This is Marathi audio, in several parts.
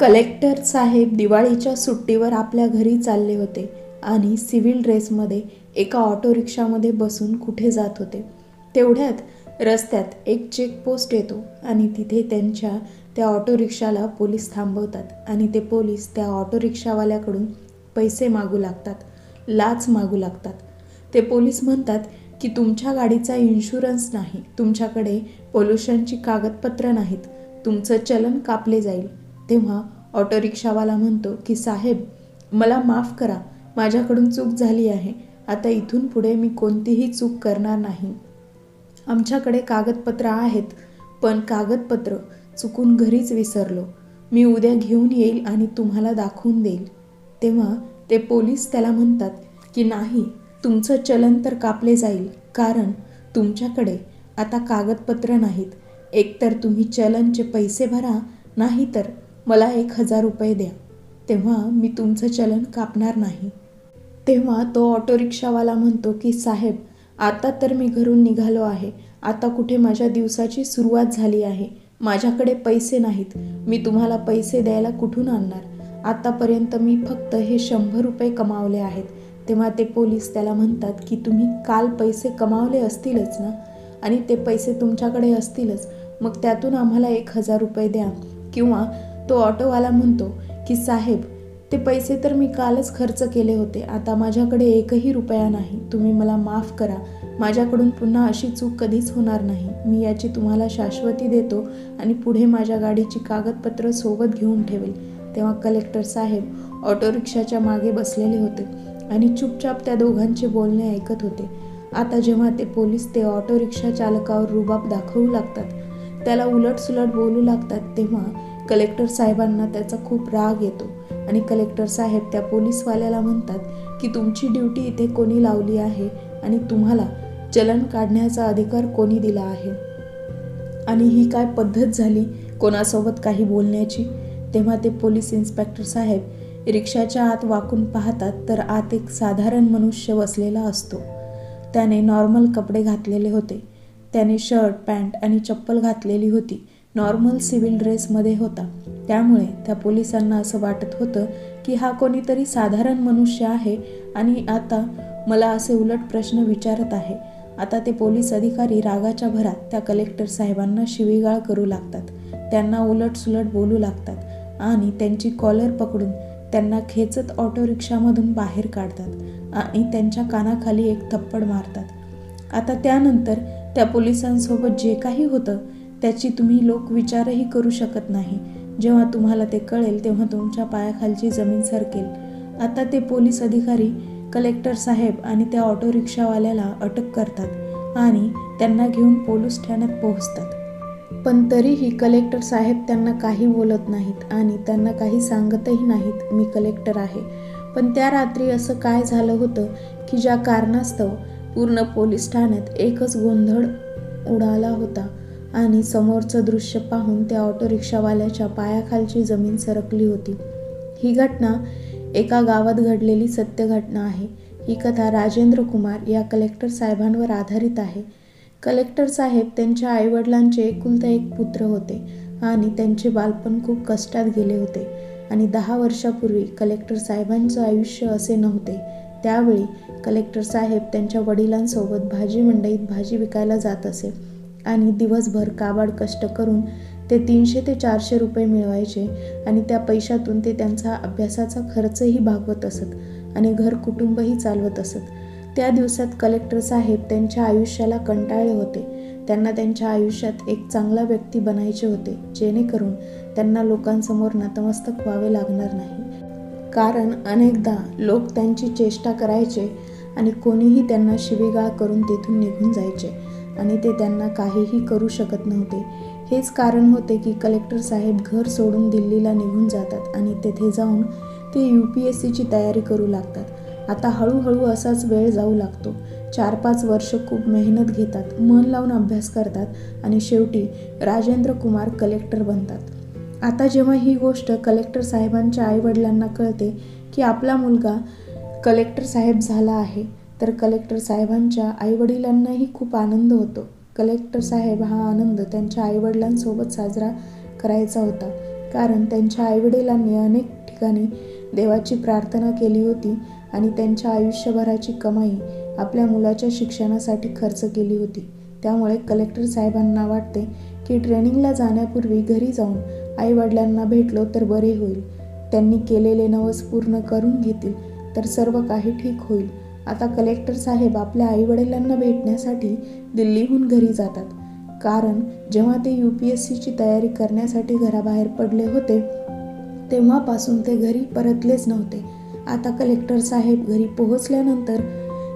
कलेक्टर साहेब दिवाळीच्या सुट्टीवर आपल्या घरी चालले होते आणि सिव्हिल ड्रेसमध्ये एका ऑटो रिक्षामध्ये बसून कुठे जात होते. तेवढ्यात रस्त्यात एक चेकपोस्ट येतो आणि तिथे त्यांच्या त्या ऑटो रिक्षाला पोलीस थांबवतात आणि ते पोलीस त्या ऑटो रिक्षावाल्याकडून पैसे मागू लागतात लाच मागू लागतात. ते पोलीस म्हणतात की तुमच्या गाडीचा इन्शुरन्स नाही तुमच्याकडे पोल्युशनची कागदपत्रं नाहीत तुमचं चलन कापले जाईल. तेव्हा ऑटो रिक्षावाला म्हणतो की साहेब मला माफ करा माझ्याकडून चूक झाली आहे. आता इथून पुढे मी कोणतीही चूक करणार नाही. आमच्याकडे कागदपत्र आहेत पण कागदपत्र चुकून घरीच विसरलो. मी उद्या घेऊन येईल आणि तुम्हाला दाखवून देईल. तेव्हा ते पोलीस त्याला म्हणतात की नाही तुमचं चलन तर कापले जाईल कारण तुमच्याकडे आता कागदपत्र नाहीत. एकतर तुम्ही चलनचे पैसे भरा नाही तर मला एक हजार रुपये द्या. तेव्हा मी तुमचं चलन कापणार नाही. तेव्हा तो ऑटो रिक्षावाला म्हणतो की साहेब आता तर मी घरून निघालो आहे. आता कुठे माझ्या दिवसाची सुरुवात झाली आहे. माझ्याकडे पैसे नाहीत. मी तुम्हाला पैसे द्यायला कुठून आणणार? आतापर्यंत मी फक्त हे शंभर रुपये कमावले आहेत. तेव्हा ते पोलीस त्याला म्हणतात की तुम्ही काल पैसे कमावले असतीलच ना? आणि ते पैसे तुमच्याकडे असतीलच. मग त्यातून आम्हाला एक हजार रुपये द्या. किंवा तो ऑटोवाला म्हणतो की साहेब ते पैसे तर मी कालच खर्च केले होते. आता माझ्याकडे एकही रुपया नाही. तुम्ही मला माफ करा. माझ्याकडून पुन्हा अशी चूक कधीच होणार नाही. मी याची तुम्हाला शाश्वती देतो आणि पुढे माझ्या गाडीची कागदपत्र सोबत घेऊन ठेवेल. तेव्हा कलेक्टर साहेब ऑटो रिक्षाच्या मागे बसलेले होते आणि चुपचाप त्या दोघांचे बोलणे ऐकत होते. आता जेव्हा ते पोलीस ते ऑटो रिक्षा चालकावर रुबाब दाखवू लागतात त्याला उलटसुलट बोलू लागतात तेव्हा कलेक्टर साहेबांना त्याचा खूप राग येतो. आणि कलेक्टर साहेब त्या पोलीसवाल्याला म्हणतात की तुमची ड्युटी इथे कोणी लावली आहे आणि तुम्हाला चलन काढण्याचा अधिकार कोणी दिला आहे? आणि ही काय पद्धत झाली कोणासोबत काही बोलण्याची? तेव्हा ते पोलीस इन्स्पेक्टर साहेब रिक्षाच्या आत वाकून पाहतात तर आत एक साधारण मनुष्य बसलेला असतो. त्याने नॉर्मल कपडे घातलेले होते. त्याने शर्ट पॅन्ट आणि चप्पल घातलेली होती. नॉर्मल सिव्हिल ड्रेसमध्ये होता. त्यामुळे त्या पोलिसांना असं वाटत होतं की हा कोणीतरी साधारण मनुष्य आहे आणि आता मला असे उलट प्रश्न विचारत आहे. आता ते पोलीस अधिकारी रागाच्या भरात त्या कलेक्टर साहेबांना शिवीगाळ करू लागतात. त्यांना उलटसुलट बोलू लागतात आणि त्यांची कॉलर पकडून त्यांना खेचत ऑटो रिक्षामधून बाहेर काढतात आणि त्यांच्या कानाखाली एक थप्पड मारतात. आता त्यानंतर त्या पोलिसांसोबत जे काही होतं त्याची तुम्ही लोक विचारही करू शकत नाही. जेव्हा तुम्हाला ते कळेल तेव्हा तुमच्या पायाखालची जमीन सरकेल. आता ते पोलीस अधिकारी कलेक्टर साहेब आणि त्या ऑटो रिक्षावाल्याला अटक करतात आणि त्यांना घेऊन पोलीस ठाण्यात पोहोचतात. पण तरीही कलेक्टर साहेब त्यांना काही बोलत नाहीत आणि त्यांना काही सांगतही नाहीत मी कलेक्टर आहे. पण त्या रात्री असं काय झालं होतं की ज्या कारणास्तव पूर्ण पोलीस ठाण्यात एकच गोंधळ उडाला होता? आणि समोरचं दृश्य पाहून त्या ऑटो रिक्षावाल्याच्या पायाखालची जमीन सरकली होती. ही घटना एका गावात घडलेली सत्य घटना आहे. ही कथा राजेंद्र कुमार या कलेक्टर साहेबांवर आधारित आहे. कलेक्टर साहेब त्यांच्या आईवडिलांचे एकुलता एक पुत्र होते आणि त्यांचे बालपण खूप कष्टात गेले होते आणि दहा वर्षापूर्वी कलेक्टर साहेबांचं आयुष्य असे नव्हते. त्यावेळी कलेक्टर साहेब त्यांच्या वडिलांसोबत भाजी मंडईत भाजी विकायला जात असे. आणि दिवसभर काबाड कष्ट करून ते तीनशे ते चारशे रुपये मिळवायचे आणि त्या पैशातून ते त्यांचा अभ्यासाचा खर्चही भागवत असत आणि घर कुटुंबही चालवत असत. त्या दिवसात कलेक्टर साहेब त्यांच्या आयुष्याला कंटाळले होते. त्यांना त्यांच्या आयुष्यात एक चांगला व्यक्ती बनायचे होते जेणेकरून त्यांना लोकांसमोर नतमस्तक व्हावे लागणार नाही. कारण अनेकदा लोक त्यांची चेष्टा करायचे आणि कोणीही त्यांना शिवीगाळ करून तेथून निघून जायचे. आणि ते त्यांना काहीही करू शकत नव्हते. हेच कारण होते की कलेक्टर साहेब घर सोडून दिल्लीला निघून जातात आणि तेथे जाऊन ते यू पी एस सीची तयारी करू लागतात. आता हळूहळू असाच वेळ जाऊ लागतो. चार पाच वर्ष खूप मेहनत घेतात मन लावून अभ्यास करतात आणि शेवटी राजेंद्र कुमार कलेक्टर बनतात. आता जेव्हा ही गोष्ट कलेक्टर साहेबांच्या आईवडिलांना कळते की आपला मुलगा कलेक्टर साहेब झाला आहे तर कलेक्टर साहेबांच्या आईवडिलांनाही खूप आनंद होतो. कलेक्टर साहेब हा आनंद त्यांच्या आईवडिलांसोबत साजरा करायचा होता. कारण त्यांच्या आईवडिलांनी अनेक ठिकाणी देवाची प्रार्थना केली होती आणि त्यांच्या आयुष्यभराची कमाई आपल्या मुलाच्या शिक्षणासाठी खर्च केली होती. त्यामुळे कलेक्टर साहेबांना वाटते की ट्रेनिंगला जाण्यापूर्वी घरी जाऊन आईवडिलांना भेटलो तर बरे होईल. त्यांनी केलेले नवस पूर्ण करून घेतील तर सर्व काही ठीक होईल. आता कलेक्टर साहेब आपल्या आईवडिलांना भेटण्यासाठी दिल्लीहून घरी जातात. कारण जेव्हा ते यू पी एस सीची तयारी करण्यासाठी घराबाहेर पडले होते तेव्हापासून ते घरी परतलेच नव्हते. आता कलेक्टर साहेब घरी पोहोचल्यानंतर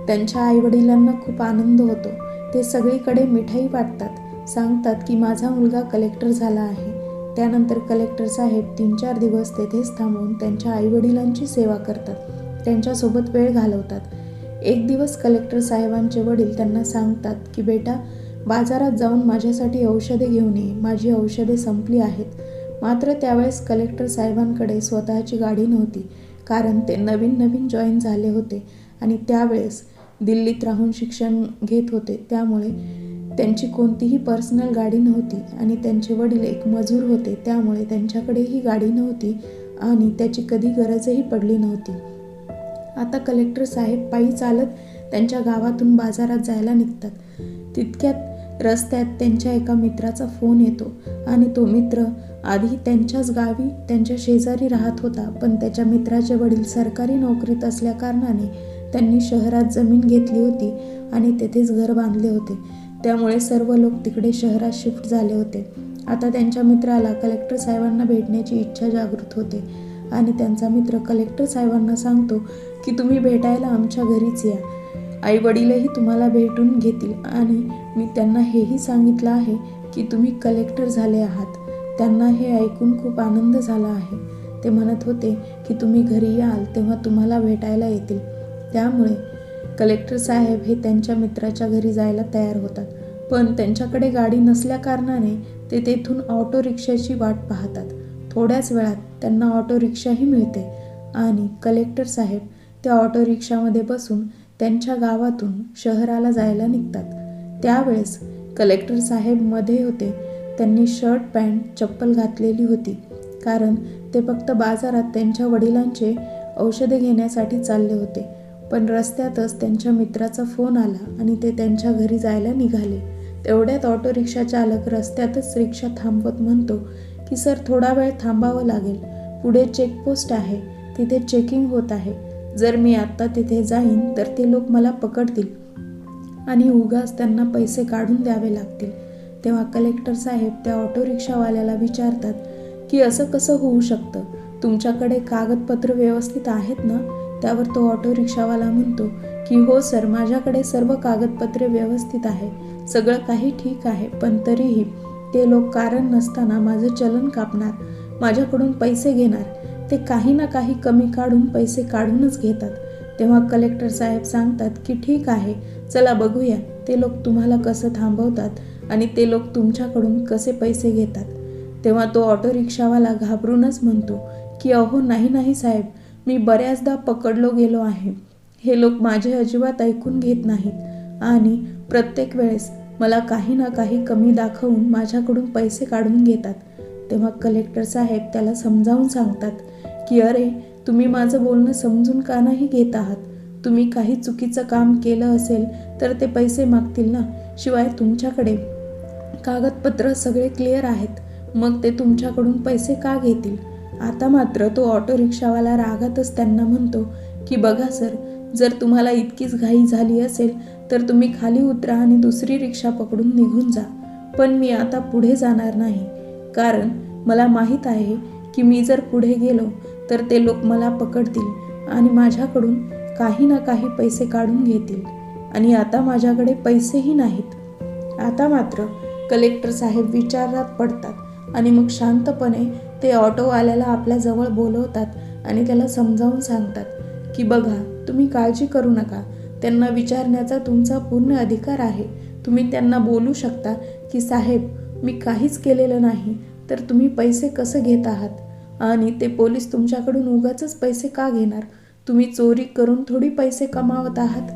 त्यांच्या आईवडिलांना खूप आनंद होतो. ते सगळीकडे मिठाई वाटतात. सांगतात की माझा मुलगा कलेक्टर झाला आहे. त्यानंतर कलेक्टर साहेब तीन चार दिवस तेथेच थांबून त्यांच्या आईवडिलांची सेवा करतात. त्यांच्यासोबत वेळ घालवतात. एक दिवस कलेक्टर साहेबांचे वडील त्यांना सांगतात की बेटा बाजारात जाऊन माझ्यासाठी औषधे घेऊन ये. माझी औषधे संपली आहेत. मात्र त्यावेळेस कलेक्टर साहेबांकडे स्वतःची गाडी नव्हती कारण ते नवीन नवीन जॉईन झाले होते आणि त्यावेळेस दिल्लीत राहून शिक्षण घेत होते. त्यामुळे त्यांची कोणतीही पर्सनल गाडी नव्हती आणि त्यांचे वडील एक मजूर होते. त्यामुळे त्यांच्याकडेही गाडी नव्हती आणि त्याची कधी गरजही पडली नव्हती. आता कलेक्टर साहेब पायी चालत त्यांच्या गावातून बाजारात जायला निघतात. तितक्यात रस्त्यात त्यांच्या एका मित्राचा फोन येतो आणि तो मित्र आधी त्यांच्याच गावी त्यांच्या शेजारी राहत होता पण त्याच्या मित्राचे वडील सरकारी नोकरीत असल्याकारणाने त्यांनी शहरात जमीन घेतली होती आणि तेथेच घर बांधले होते. त्यामुळे सर्व लोक तिकडे शहरात शिफ्ट झाले होते. आता त्यांच्या मित्राला कलेक्टर साहेबांना भेटण्याची इच्छा जागृत होते आणि त्यांचा मित्र कलेक्टर साहेबांना सांगतो की तुम्ही भेटायला आमच्या घरीच या. आई वडीलही तुम्हाला भेटून घेतील आणि मी त्यांना हेही सांगितलं आहे की तुम्ही कलेक्टर झाले आहात. त्यांना हे ऐकून खूप आनंद झाला आहे. ते म्हणत होते की तुम्ही घरी याल तेव्हा तुम्हाला भेटायला येतील. त्यामुळे कलेक्टर साहेब हे त्यांच्या मित्राच्या घरी जायला तयार होतात. पण त्यांच्याकडे गाडी नसल्याकारणाने ते तेथून ऑटो रिक्षाची वाट पाहतात. थोड्याच वेळात त्यांना ऑटो रिक्षाही मिळते. आणि कलेक्टर साहेब त्या ऑटो रिक्षामध्ये बसून त्यांच्या गावातून शहराला जायला निघतात. त्यावेळेस कलेक्टर साहेबमध्ये होते. त्यांनी शर्ट पॅन्ट चप्पल घातलेली होती. कारण ते फक्त बाजारात त्यांच्या वडिलांचे औषधे घेण्यासाठी चालले होते. पण रस्त्यातच त्यांच्या मित्राचा फोन आला आणि ते त्यांच्या घरी जायला निघाले. तेवढ्यात ऑटो रिक्षा चालक रस्त्यातच रिक्षा थांबवत म्हणतो की सर थोडा वेळ थांबावं लागेल. पुढे चेकपोस्ट आहे. तिथे चेकिंग होत आहे. जर मी आत्ता तिथे जाईन तर ते लोक मला पकडतील आणि उगाच त्यांना पैसे काढून द्यावे लागतील. तेव्हा कलेक्टर साहेब त्या ऑटो रिक्षावाल्याला विचारतात की असं कसं होऊ शकतं? तुमच्याकडे कागदपत्र व्यवस्थित आहेत ना? त्यावर तो ऑटो रिक्षावाला म्हणतो की हो सर माझ्याकडे सर्व कागदपत्रे व्यवस्थित आहे. सगळं काही ठीक आहे पण तरीही ते लोक कारण नसताना माझं चलन कापणार माझ्याकडून पैसे घेणार. ते काही ना काही कमी काढून पैसे काढूनच घेतात. तेव्हा कलेक्टर साहेब सांगतात की ठीक आहे चला बघूया. ते लोक तुम्हाला कसं थांबवतात आणि ते लोक तुमच्याकडून कसे पैसे घेतात. तेव्हा तो ऑटो रिक्षावाला घाबरूनच म्हणतो की अहो नाही नाही साहेब मी बऱ्याचदा पकडलो गेलो आहे. हे लोक माझे अजिबात ऐकून घेत नाहीत. आणि प्रत्येक वेळेस मला काही ना काही कमी दाखवून माझ्याकडून पैसे काढून घेतात. तेव्हा कलेक्टर साहेब त्याला समजावून सांगतात की अरे तुम्ही माझं बोलणं समजून का नाही घेत आहात? तुम्ही काही चुकीचं काम केलं असेल तर ते पैसे मागतील ना? शिवाय तुमच्याकडे कागदपत्र सगळे क्लिअर आहेत. मग ते तुमच्याकडून पैसे का घेतील? आता मात्र तो ऑटो रिक्षावाला रागातच त्यांना म्हणतो की बघा सर जर तुम्हाला इतकीच घाई झाली असेल तर तुम्ही खाली उतरा आणि दुसरी रिक्षा पकडून निघून जा. पण मी आता पुढे जाणार नाही. कारण मला माहीत आहे की मी जर पुढे गेलो तर ते लोक मला पकडतील आणि माझ्याकडून काही ना काही पैसे काढून घेतील. आणि आता माझ्याकडे पैसेही नाहीत. आता मात्र कलेक्टर साहेब विचारात पडतात आणि मग शांतपणे ते ऑटोवाल्याला आपल्याजवळ बोलवतात आणि त्याला समजावून सांगतात की बघा तुम्ही काळजी करू नका. त्यांना विचारण्याचा तुमचा पूर्ण अधिकार आहे. तुम्ही त्यांना बोलू शकता की साहेब मी काहीच केलेलं नाही तर तुम्ही पैसे कसं घेत आहात? आणि ते पोलीस तुमच्याकडून उगाच पैसे का घेणार? तुम्ही चोरी करून थोडी पैसे कमावत आहात?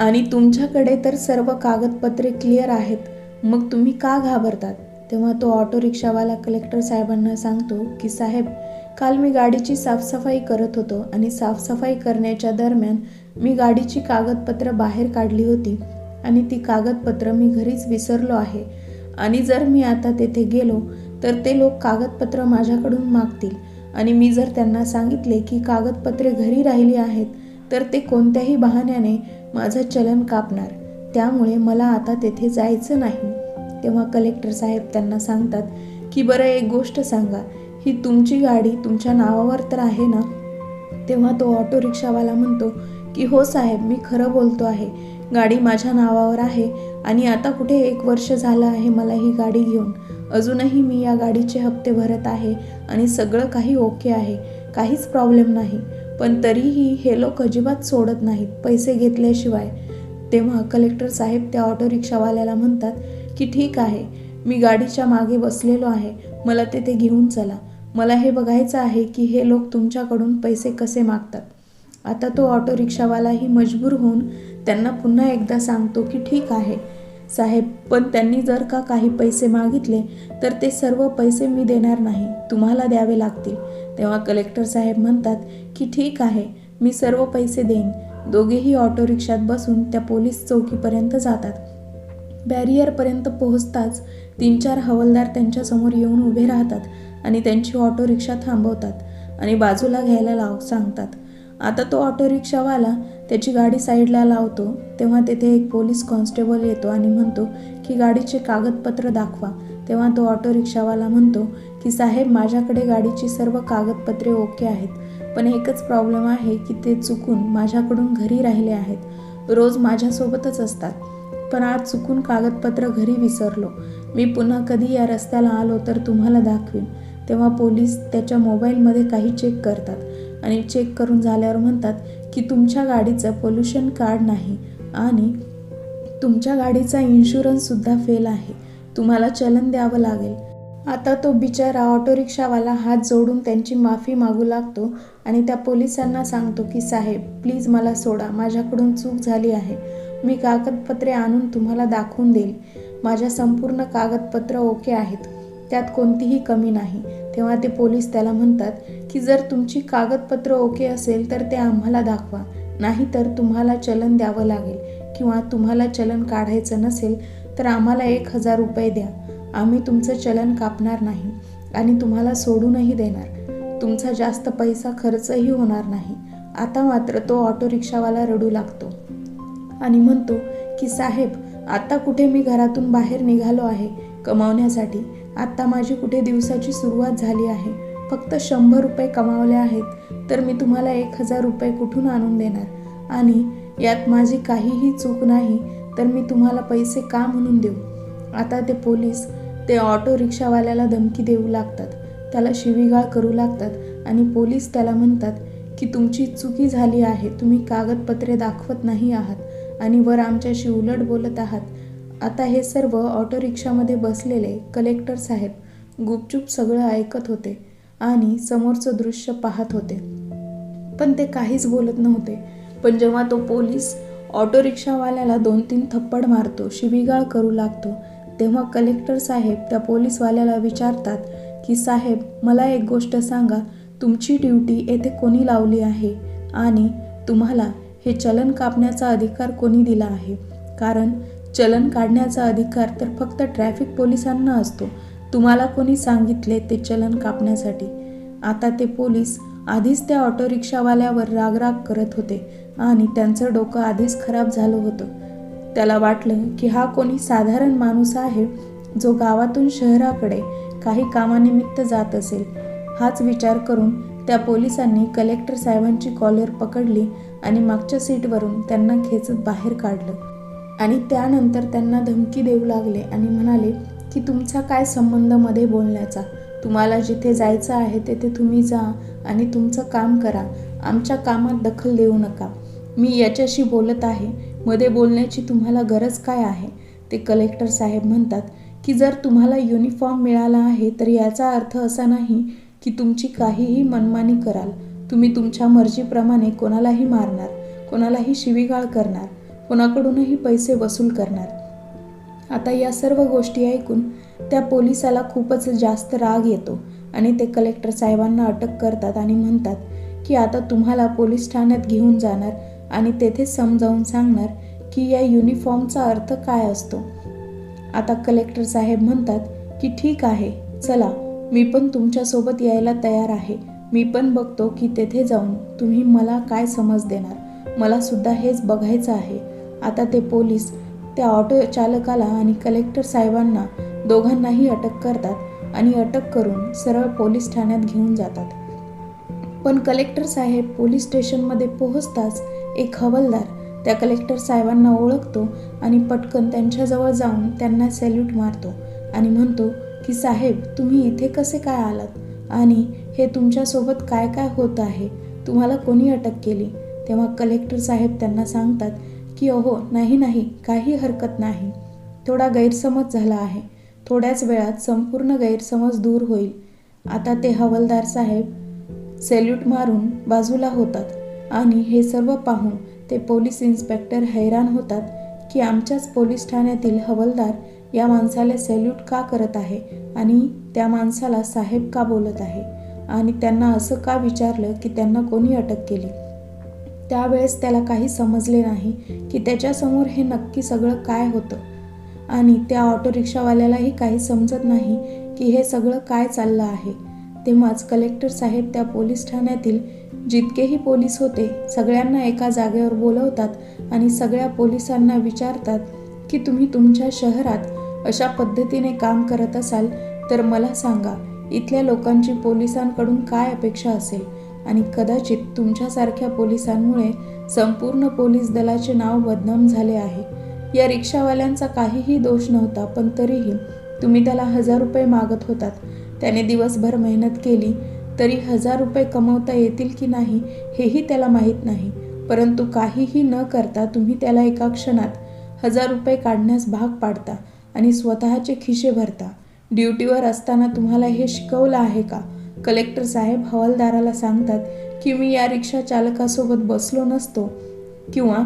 आणि तुमच्याकडे तर सर्व कागदपत्रे क्लिअर आहेत मग तुम्ही का घाबरतात? तेव्हा तो ऑटो रिक्षावाला कलेक्टर साहेबांना सांगतो की साहेब काल मी गाडीची साफसफाई करत होतो आणि साफसफाई करण्याच्या दरम्यान मी गाडीची कागदपत्र बाहेर काढली होती आणि ती कागदपत्र मी घरीच विसरलो आहे. आणि जर मी आता तेथे गेलो तर ते लोक कागदपत्र माझ्याकडून मागतील. आणि मी जर त्यांना सांगितले की कागदपत्रे घरी राहिली आहेत तर ते कोणत्याही बहाण्याने माझं चलन कापणार. त्यामुळे मला आता तेथे जायचं नाही. तेव्हा कलेक्टर साहेब त्यांना सांगतात की बरं एक गोष्ट सांगा. ही तुमची गाडी तुमच्या नावावर तर आहे ना? तेव्हा तो ऑटो रिक्षावाला म्हणतो की हो साहेब मी खरं बोलतो आहे. गाडी माझ्या नावावर आहे आणि आता कुठे एक वर्ष झालं आहे मला ही गाडी घेऊन. अजूनही मी या गाडीचे हप्ते भरत आहे आणि सगळं काही ओके आहे काहीच प्रॉब्लेम नाही. पण तरीही हे लोक अजिबात सोडत नाहीत पैसे घेतल्याशिवाय. तेव्हा कलेक्टर साहेब त्या ऑटो रिक्षावाल्याला म्हणतात की ठीक आहे मी गाडीच्या मागे बसलेलो आहे मला तेथे घेऊन चला. मला हे बघायचं आहे की हे लोक तुमच्याकडून पैसे कसे मागतात. आता तो ऑटो रिक्षावालाही मजबूर होऊन त्यांना पुन्हा एकदा सांगतो की ठीक आहे. साहेब पण त्यांनी जर का काही पैसे मागितले तर ते सर्व पैसे मी देणार नाही. तुम्हाला द्यावे लागतील. तेव्हा कलेक्टर साहेब म्हणतात की ठीक आहे मी सर्व पैसे देईन. दोघेही ऑटो रिक्षात बसून त्या पोलीस चौकीपर्यंत जातात. बॅरियरपर्यंत पोहोचताच तीन चार हवालदार त्यांच्यासमोर येऊन उभे राहतात आणि त्यांची ऑटो रिक्षा थांबवतात आणि बाजूला घ्यायला लाव सांगतात. आता तो ऑटो रिक्षावाला त्याची गाडी साईडला लावतो तेव्हा तेथे एक पोलीस कॉन्स्टेबल येतो आणि म्हणतो की गाडीचे कागदपत्र दाखवा. तेव्हा तो ऑटो रिक्षावाला म्हणतो की साहेब माझ्याकडे गाडीची सर्व कागदपत्रे ओके आहेत पण एकच प्रॉब्लेम आहे की ते चुकून माझ्याकडून घरी राहिले आहेत. रोज माझ्यासोबतच असतात पण आज चुकून कागदपत्र घरी विसरलो. मी पुन्हा कधी या रस्त्याला आलो तर तुम्हाला दाखवीन. तेव्हा पोलीस त्याच्या मोबाईलमध्ये काही चेक करतात. आणि चेक करून झाल्यावर म्हणतात की तुमच्या गाडीचं पोल्युशन कार्ड नाही आणि तुमच्या गाडीचा इन्शुरन्ससुद्धा फेल आहे. तुम्हाला चलन द्यावं लागेल. आता तो बिचारा ऑटो रिक्षावाला हात जोडून त्यांची माफी मागू लागतो आणि त्या पोलिसांना सांगतो की साहेब प्लीज मला सोडा. माझ्याकडून चूक झाली आहे. मी कागदपत्रे आणून तुम्हाला दाखवून देईल. माझ्या संपूर्ण कागदपत्र ओके आहेत. त्यात कोणतीही कमी नाही. तेव्हा ते पोलीस त्याला म्हणतात की जर तुमची कागदपत्र ओके असेल तर ते आम्हाला दाखवा. नाहीतर तुम्हाला चलन द्यावं लागेल किंवा तुम्हाला चलन काढायचं नसेल तर आम्हाला एक हजार रुपये द्या. आम्ही तुमचं चलन कापणार नाही आणि तुम्हाला सोडूनही देणार. तुमचा जास्त पैसा खर्चही होणार नाही. आता मात्र तो ऑटो रिक्षावाला रडू लागतो आणि म्हणतो की साहेब आता कुठे मी घरातून बाहेर निघालो आहे कमावण्यासाठी? आत्ता माझी कुठे दिवसाची सुरुवात झाली आहे? फक्त शंभर रुपये कमावले आहेत तर मी तुम्हाला एक हजार रुपये कुठून आणून देणार? आणि यात माझी काहीही चूक नाही तर मी तुम्हाला पैसे का म्हणून देऊ? आता ते पोलीस ते ऑटो रिक्षावाल्याला धमकी देऊ लागतात. त्याला शिवीगाळ करू लागतात आणि पोलीस त्याला म्हणतात की तुमची चुकी झाली आहे तुम्ही कागदपत्रे दाखवत नाही आहात आणि वर आमच्याशी उलट बोलत आहात. आता हे सर्व ऑटो रिक्षामध्ये बसलेले कलेक्टर साहेब गुपचूप सगळं ऐकत होते आणि समोरचं दृश्य पाहत होते. पण ते काहीच बोलत नव्हते. पण जेव्हा तो पोलीस ऑटो रिक्षावाल्याला दोन तीन थप्पड मारतो शिबिगाळ करू लागतो तेव्हा कलेक्टर साहेब त्या पोलीसवाल्याला विचारतात की साहेब मला एक गोष्ट सांगा. तुमची ड्युटी येथे कोणी लावली आहे? आणि तुम्हाला हे चलन कापण्याचा अधिकार कोणी दिला आहे? कारण चलन काढण्याचा अधिकार तर फक्त ट्रॅफिक पोलिसांना असतो. तुम्हाला कोणी सांगितले ते चलन कापण्यासाठी? आता ते पोलीस आधीच त्या ऑटो रिक्षावाल्यावर रागराग करत होते आणि त्यांचं डोकं आधीच खराब झालं होतं. त्याला वाटलं की हा कोणी साधारण माणूस आहे जो गावातून शहराकडे काही कामानिमित्त जात असेल. हाच विचार करून त्या पोलिसांनी कलेक्टर साहेबांची कॉलर पकडली आणि मागच्या सीटवरून त्यांना खेचत बाहेर काढलं. आणि त्यानंतर त्यांना धमकी देऊ लागले आणि म्हणाले की तुमचा काय संबंधमध्ये बोलण्याचा? तुम्हाला जिथे जायचं आहे तेथे तुम्ही जा आणि तुमचं काम करा. आमच्या कामात दखल देऊ नका. मी याच्याशी बोलत आहे. मध्ये बोलण्याची तुम्हाला गरज काय आहे? ते कलेक्टर साहेब म्हणतात की जर तुम्हाला युनिफॉर्म मिळाला आहे तर याचा अर्थ असा नाही की तुमची काहीही मनमानी कराल. तुम्ही तुमच्या मर्जीप्रमाणे कोणालाही मारणार कोणालाही शिवीगाळ करणार. कोणाकडूनही पैसे वसूल करणार. आता या सर्व गोष्टी ऐकून त्या पोलिसाला खूपच जास्त राग येतो आणि ते कलेक्टर साहेबांना अटक करतात आणि म्हणतात की आता तुम्हाला पोलीस ठाण्यात घेऊन जाणार आणि तेथे समजावून सांगणार की या युनिफॉर्मचा अर्थ काय असतो. आता कलेक्टर साहेब म्हणतात की ठीक आहे चला मी पण तुमच्यासोबत यायला तयार आहे. मी पण बघतो की तेथे जाऊन तुम्ही मला काय समज देणार. मला सुद्धा हेच बघायचं आहे. आता ते पोलीस त्या ऑटो चालकाला आणि कलेक्टर साहेबांना दोघांनाही अटक करतात आणि अटक करून सरळ पोलीस ठाण्यात घेऊन जातात. पण कलेक्टर साहेब पोलीस स्टेशनमध्ये पोहोचताच एक हवालदार त्या कलेक्टर साहेबांना ओळखतो आणि पटकन त्यांच्याजवळ जाऊन त्यांना सॅल्यूट मारतो आणि म्हणतो की साहेब तुम्ही इथे कसे काय आलात? आणि हे तुमच्यासोबत काय काय होत आहे? तुम्हाला कोणी अटक केली? तेव्हा कलेक्टर साहेब त्यांना सांगतात की अहो नाही नाही काही हरकत नाही. थोडा गैरसमज झाला आहे. थोड्याच वेळात संपूर्ण गैरसमज दूर होईल. आता ते हवालदार साहेब सेल्यूट मारून बाजूला होतात आणि हे सर्व पाहून ते पोलीस इन्स्पेक्टर हैराण होतात की आमच्याच पोलीस ठाण्यातील हवलदार या माणसाला सेल्यूट का करत आहे आणि त्या माणसाला साहेब का बोलत आहे? आणि त्यांना असं का विचारलं की त्यांना कोणी अटक केली? त्यावेळेस त्याला काही समजले नाही की त्याच्यासमोर हे नक्की सगळं काय होतं. आणि त्या ऑटो रिक्षावाल्यालाही काही समजत नाही की हे सगळं काय चाललं आहे. तेव्हाच कलेक्टर साहेब त्या पोलीस ठाण्यातील जितकेही पोलीस होते सगळ्यांना एका जागेवर बोलवतात आणि सगळ्या पोलिसांना विचारतात की तुम्ही तुमच्या शहरात अशा पद्धतीने काम करत असाल तर मला सांगा इथल्या लोकांची पोलिसांकडून काय अपेक्षा असेल? आणि कदाचित तुमच्यासारख्या पोलिसांमुळे संपूर्ण पोलीस दलाचे नाव बदनाम झाले आहे. या रिक्षावाल्यांचा काहीही दोष नव्हता पण तरीही तुम्ही त्याला हजार रुपये मागत होतात. त्याने दिवसभर मेहनत केली तरी हजार रुपये कमवता येतील की नाही हेही त्याला माहीत नाही. परंतु काहीही न करता तुम्ही त्याला एका क्षणात हजार रुपये काढण्यास भाग पाडता आणि स्वतःचे खिशे भरता. ड्युटीवर असताना तुम्हाला हे शिकवलं आहे का? कलेक्टर साहेब हवालदाराला सांगतात की मी या रिक्षा चालकासोबत बसलो नसतो किंवा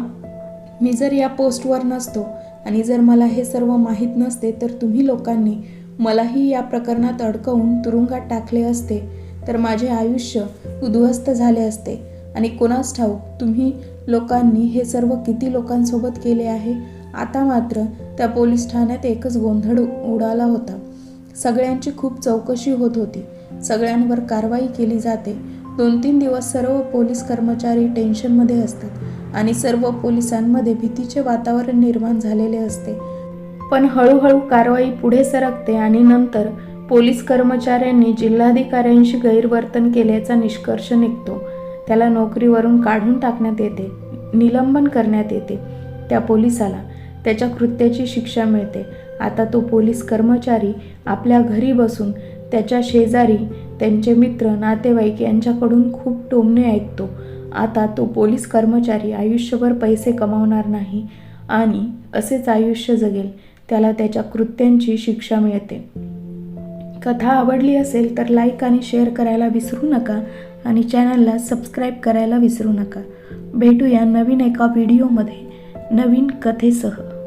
मी जर या पोस्टवर नसतो आणि जर मला हे सर्व माहीत नसते तर तुम्ही लोकांनी मलाही या प्रकरणात अडकवून तुरुंगात टाकले असते. तर माझे आयुष्य उद्ध्वस्त झाले असते. आणि कोणास ठाऊक तुम्ही लोकांनी हे सर्व किती लोकांसोबत केले आहे? आता मात्र त्या पोलीस ठाण्यात एकच गोंधळ उडाला होता. सगळ्यांची खूप चौकशी होत होती. सगळ्यांवर कारवाई केली जाते. दोन तीन दिवस सर्व पोलीस कर्मचारी टेन्शनमध्ये असतात आणि सर्व पोलिसांमध्ये भीतीचे वातावरण निर्माण झालेले असते. पण हळूहळू कारवाई पुढे सरकते आणि नंतर पोलीस कर्मचाऱ्यांनी जिल्हाधिकाऱ्यांशी गैरवर्तन केल्याचा निष्कर्ष निघतो. त्याला नोकरीवरून काढून टाकण्यात येते निलंबन करण्यात येते त्या पोलिसाला. त्याच्या कृत्याची शिक्षा मिळते. आता तो पोलीस कर्मचारी आपल्या घरी बसून त्याच्या शेजारी त्यांचे मित्र नातेवाईक यांच्याकडून खूप टोमणे ऐकतो आता तो पोलीस कर्मचारी आयुष्यभर पैसे कमावणार नाही आणि असेच आयुष्य जगेल त्याला त्याच्या कृत्यांची शिक्षा मिळते. कथा आवडली असेल तर लाईक आणि शेअर करायला विसरू नका आणि चॅनलला सबस्क्राईब करायला विसरू नका. भेटूया नवीन एका व्हिडिओमध्ये नवीन कथेसह.